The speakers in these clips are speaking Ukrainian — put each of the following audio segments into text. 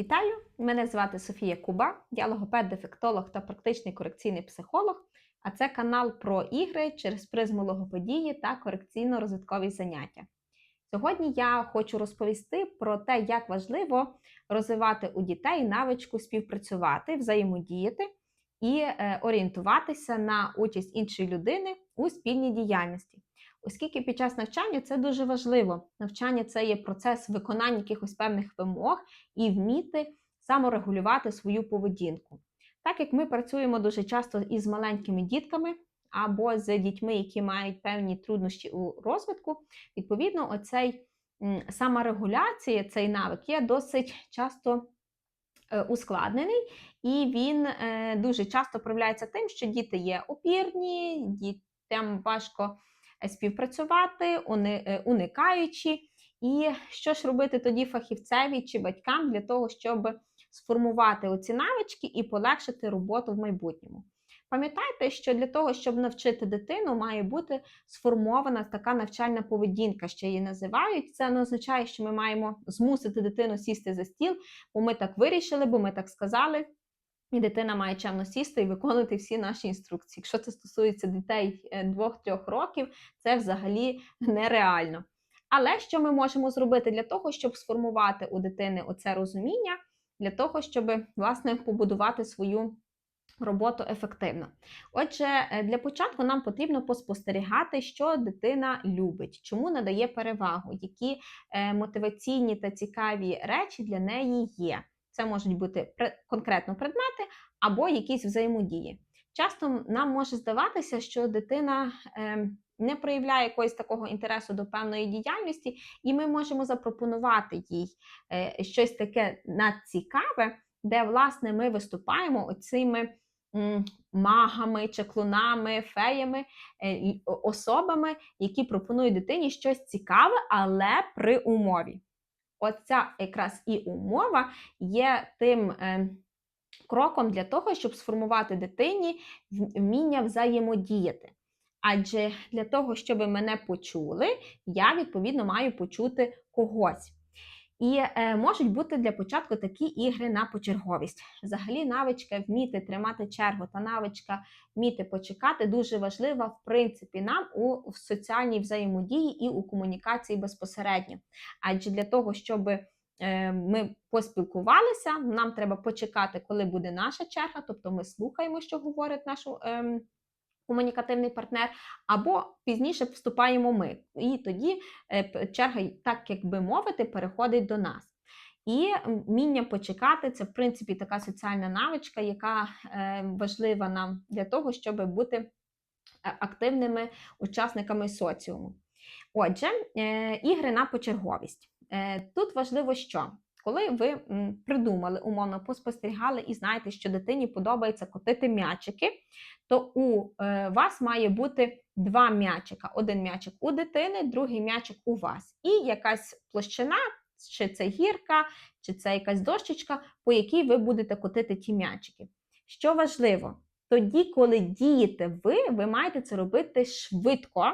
Вітаю! Мене звати Софія Куба, я логопед, дефектолог та практичний корекційний психолог. А це канал про ігри через призму логопедії та корекційно-розвиткові заняття. Сьогодні я хочу розповісти про те, як важливо розвивати у дітей навичку співпрацювати, взаємодіяти і е, орієнтуватися на участь іншої людини у спільній діяльності. Оскільки під час навчання це дуже важливо. Навчання це є процес виконання якихось певних вимог і вміти саморегулювати свою поведінку. Так як ми працюємо дуже часто із маленькими дітками або з дітьми, які мають певні труднощі у розвитку, відповідно, оцей саморегуляція, цей навик є досить часто е, ускладнений, і він е, дуже часто проявляється тим, що діти є опірні, дітям важко співпрацювати, е, уникаючи. І що ж робити тоді фахівцеві чи батькам для того, щоб сформувати оці навички і полегшити роботу в майбутньому? Пам'ятайте, що для того, щоб навчити дитину, має бути сформована така навчальна поведінка, що її називають. Це не означає, що ми маємо змусити дитину сісти за стіл, бо ми так вирішили, бо ми так сказали. І дитина має чемно сісти і виконувати всі наші інструкції. Якщо це стосується дітей 2-3 років, це взагалі нереально. Але що ми можемо зробити для того, щоб сформувати у дитини оце розуміння, для того, щоб власне побудувати свою роботу ефективно? Отже, е, для початку нам потрібно поспостерігати, що дитина любить, чому надає перевагу, які е, мотиваційні та цікаві речі для неї є. Це можуть бути конкретно предмети або якісь взаємодії. Часто нам може здаватися, що дитина ем, не проявляє якогось такого інтересу до певної діяльності, і ми можемо запропонувати їй е, щось таке надцікаве, де, власне, ми виступаємо оцими магами, чаклунами, феями, е, особами, які пропонують дитині щось цікаве, але при умові. Оця якраз і умова є тим. Ем, кроком для того, щоб сформувати дитині вміння взаємодіяти. Адже для того, щоб мене почули, я, відповідно, маю почути когось. І е, можуть бути для початку такі ігри на почерговість. Взагалі, навичка вміти тримати чергу та навичка вміти почекати дуже важлива, в принципі, нам у в соціальній взаємодії і у комунікації безпосередньо. Адже для того, щоб Е, ми поспілкувалися, нам треба почекати, коли буде наша черга, тобто ми слухаємо, що говорить наш ем, комунікативний партнер, або пізніше вступаємо ми. І тоді е, черга, так як би мовити, переходить до нас. І вміння почекати це, в принципі, така соціальна навичка, яка е, важлива нам для того, щоб бути активними учасниками соціуму. Отже, ігри на почерговість. Е, тут важливо, що коли ви придумали, умовно поспостерігали і знаєте, що дитині подобається котити м'ячики, то у е, вас має бути два м'ячика. Один м'ячик у дитини, другий м'ячик у вас. І якась площина, чи це гірка, чи це якась дощечка, по якій ви будете котити ті м'ячики. Що важливо, тоді, коли дієте ви, ви маєте це робити швидко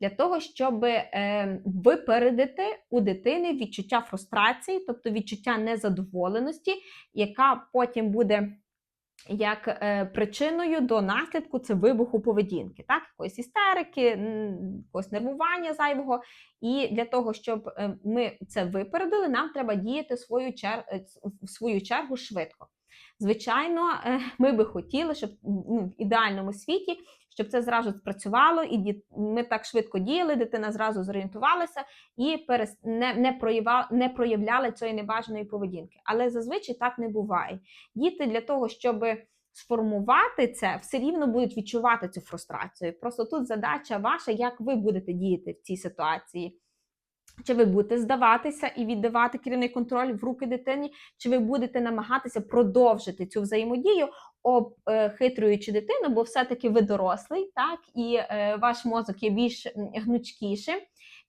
для того, щоб е, випередити у дитини відчуття фрустрації, тобто відчуття незадоволеності, яка потім буде як е, причиною до наслідку це вибуху поведінки, так, якоїсь істерики, якогось нервування зайвого. І для того, щоб е, ми це випередили, нам треба діяти свою чер... в свою чергу швидко. Звичайно, ми би хотіли, щоб ну, в ідеальному світі щоб це зразу спрацювало, і ми так швидко діяли, дитина зразу зорієнтувалася і не, не, проявляли, не проявляли цієї небажаної поведінки. Але зазвичай так не буває. Діти для того, щоб сформувати це, все рівно будуть відчувати цю фрустрацію. Просто тут задача ваша, як ви будете діяти в цій ситуації. Чи ви будете здаватися і віддавати керівний контроль в руки дитині, чи ви будете намагатися продовжити цю взаємодію, обхитрюючи дитину, бо все-таки ви дорослий, так, і е, ваш мозок є більш гнучкішим,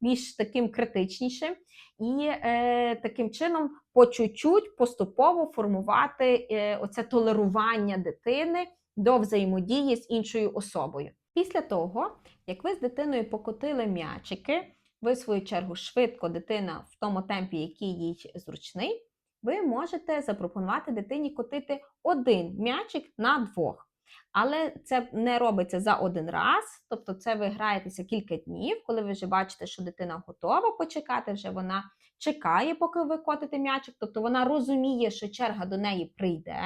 більш таким критичнішим, і е, таким чином по чуть-чуть поступово формувати е, оце толерування дитини до взаємодії з іншою особою. Після того, як ви з дитиною покотили м'ячики, ви, в свою чергу, швидко дитина в тому темпі, який їй зручний, ви можете запропонувати дитині котити один м'ячик на двох. Але це не робиться за один раз, тобто це ви граєтеся кілька днів, коли ви вже бачите, що дитина готова почекати, вже вона чекає, поки ви котите м'ячик, тобто вона розуміє, що черга до неї прийде,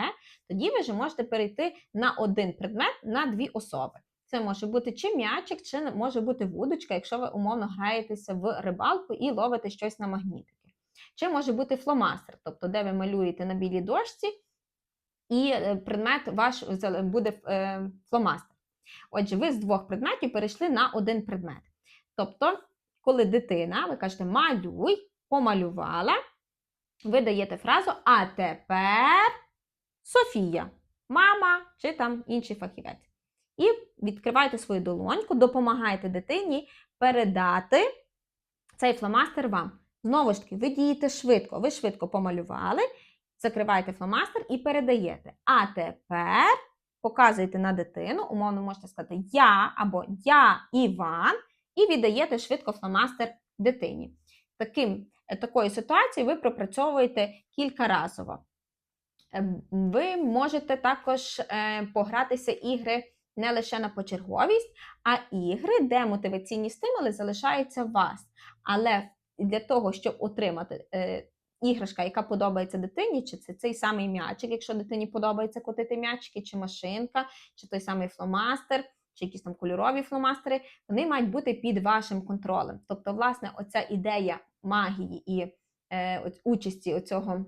тоді ви вже можете перейти на один предмет на дві особи. Це може бути чи м'ячик, чи може бути вудочка, якщо ви умовно граєтеся в рибалку і ловите щось на магнітики. Чи може бути фломастер, тобто де ви малюєте на білій дошці, і е, предмет ваш буде е, фломастер. Отже, ви з двох предметів перейшли на один предмет. Тобто, коли дитина, ви кажете малюй, помалювала, ви даєте фразу А тепер Софія, мама чи там інший фахівець. І відкриваєте свою долоньку, допомагаєте дитині передати цей фломастер вам. Знову ж таки, ви дієте швидко. Ви швидко помалювали, закриваєте фломастер і передаєте. А тепер показуєте на дитину, умовно можете сказати Я або Я Іван, і віддаєте швидко фломастер дитині. Таким, е, такою ситуацією ви пропрацьовуєте кількаразово. Е, Ви можете також е, погратися ігри не лише на почерговість, а ігри, де мотиваційні стимули залишаються у вас. Але для того, щоб отримати е, іграшка, яка подобається дитині, чи це цей самий м'ячик, якщо дитині подобається котити м'ячики, чи машинка, чи той самий фломастер, чи якісь там кольорові фломастери, вони мають бути під вашим контролем. Тобто, власне, оця ідея магії і е, участі оцього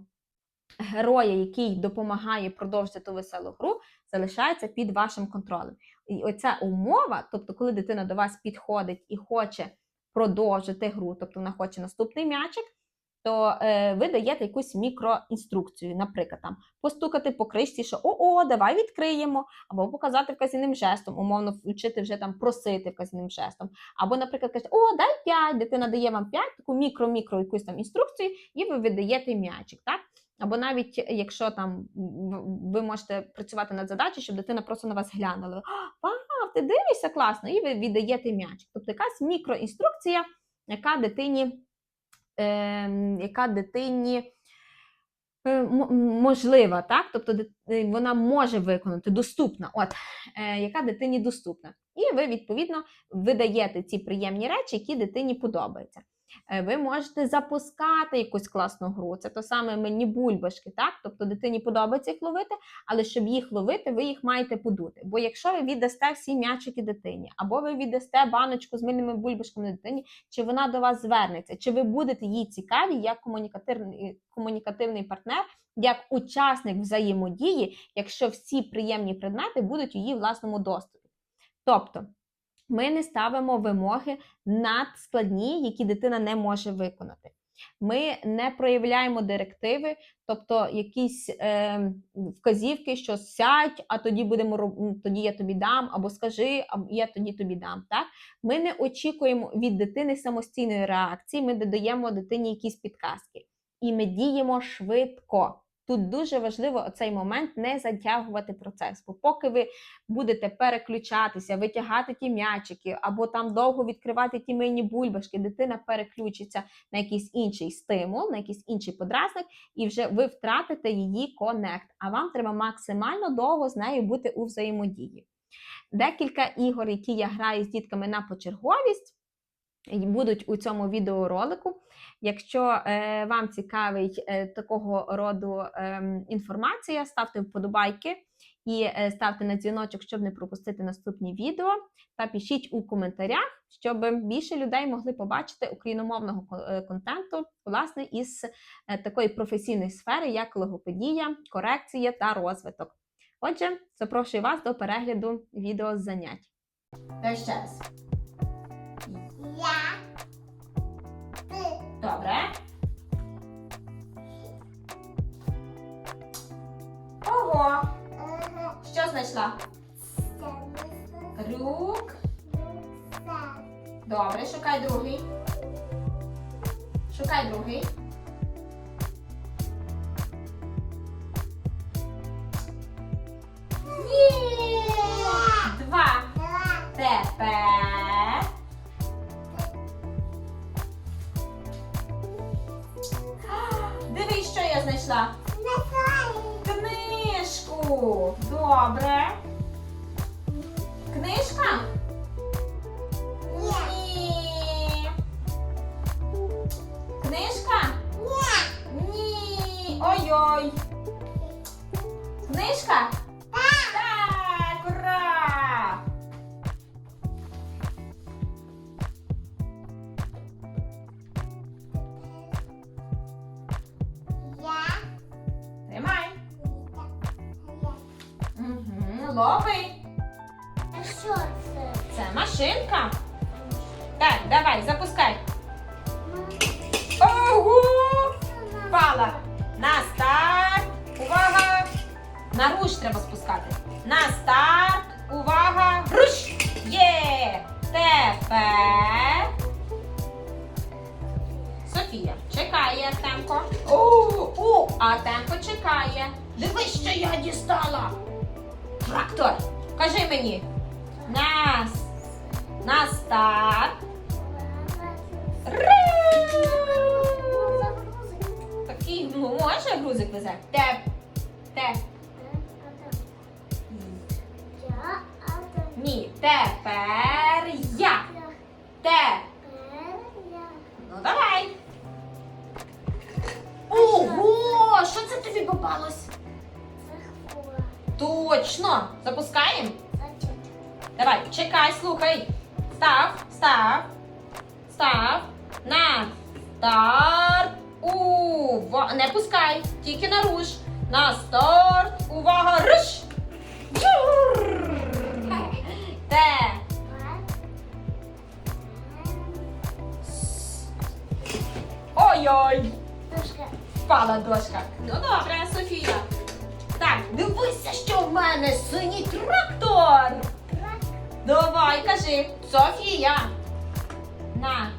героя, який допомагає продовжити ту веселу гру, залишається під вашим контролем. І оця умова, тобто, коли дитина до вас підходить і хоче продовжити гру, тобто вона хоче наступний м'ячик, то е, ви даєте якусь мікроінструкцію, наприклад, там постукати по кришці, що о-о, давай відкриємо, або показати вказівним жестом, умовно вчити вже там просити вказівним жестом. Або, наприклад, кажете, о, дай 5, дитина дає вам 5, таку мікро-мікро якусь там інструкцію, і ви віддаєте м'ячик. так? Або навіть якщо там ви можете працювати над задачею, щоб дитина просто на вас глянула. Вау, ти дивишся класно, і ви віддаєте м'ячик. Тобто якась мікроінструкція, яка дитині, е, яка дитині е, можлива, так? Тобто е, вона може виконати, доступна, от, е, яка дитині доступна. І ви, відповідно, видаєте ці приємні речі, які дитині подобаються. Е, Ви можете запускати якусь класну гру. Це то саме мені бульбашки, так? Тобто дитині подобається їх ловити, але щоб їх ловити, ви їх маєте подути. Бо якщо ви віддасте всі м'ячики дитині, або ви віддасте баночку з мильними бульбашками дитині, чи вона до вас звернеться, чи ви будете їй цікаві як комунікативний, комунікативний партнер, як учасник взаємодії, якщо всі приємні предмети будуть у її власному доступі. Тобто. Ми не ставимо вимоги надскладні, які дитина не може виконати. Ми не проявляємо директиви, тобто якісь е, вказівки, що сядь, а тоді будемо тоді я тобі дам, або скажи, а я тоді тобі дам. Так? Ми не очікуємо від дитини самостійної реакції, ми додаємо дитині якісь підказки. І ми діємо швидко. Тут дуже важливо оцей момент не затягувати процес. Бо поки ви будете переключатися, витягати ті м'ячики, або там довго відкривати ті мийні бульбашки, дитина переключиться на якийсь інший стимул, на якийсь інший подразник, і вже ви втратите її конект. А вам треба максимально довго з нею бути у взаємодії. Декілька ігор, які я граю з дітками на почерговість, будуть у цьому відеоролику. Якщо е, вам цікавить е, такого роду е, інформація, ставте вподобайки і е, ставте на дзвіночок, щоб не пропустити наступні відео. Та пишіть у коментарях, щоб більше людей могли побачити україномовного контенту, власне, із такої професійної сфери, як логопедія, корекція та розвиток. Отже, запрошую вас до перегляду відео з занять. Та ще Добре. Ого! Що знайшла? Рюк. Рук. Добре, шукай другий. Шукай другий. Лови. А що це? Це машинка. Так, давай, запускай. Ого! Впала. На старт. Увага! На руш треба спускати. На старт. Увага! Руш! Є! Тепер. Софія, чекає Артемко. О, о, Артемко чекає. Дивись, що я дістала. Трактор. Кажи мені. Нас. На старт. Такий, ну, може грузик везе. Те. Те. Ні. Тепер я. Те. Ну давай. Ого! Що це тобі попалось? Точно! Запускаємо? Давай, чекай, слухай. Став, став, став. На старт. Ува... Не пускай, тільки на руш. На старт. Увага, руш! Те. Ой-ой! Впала дошка. Ну добре, Софія. Дивися, що в мене синій трактор. Давай, кажи, Софія. На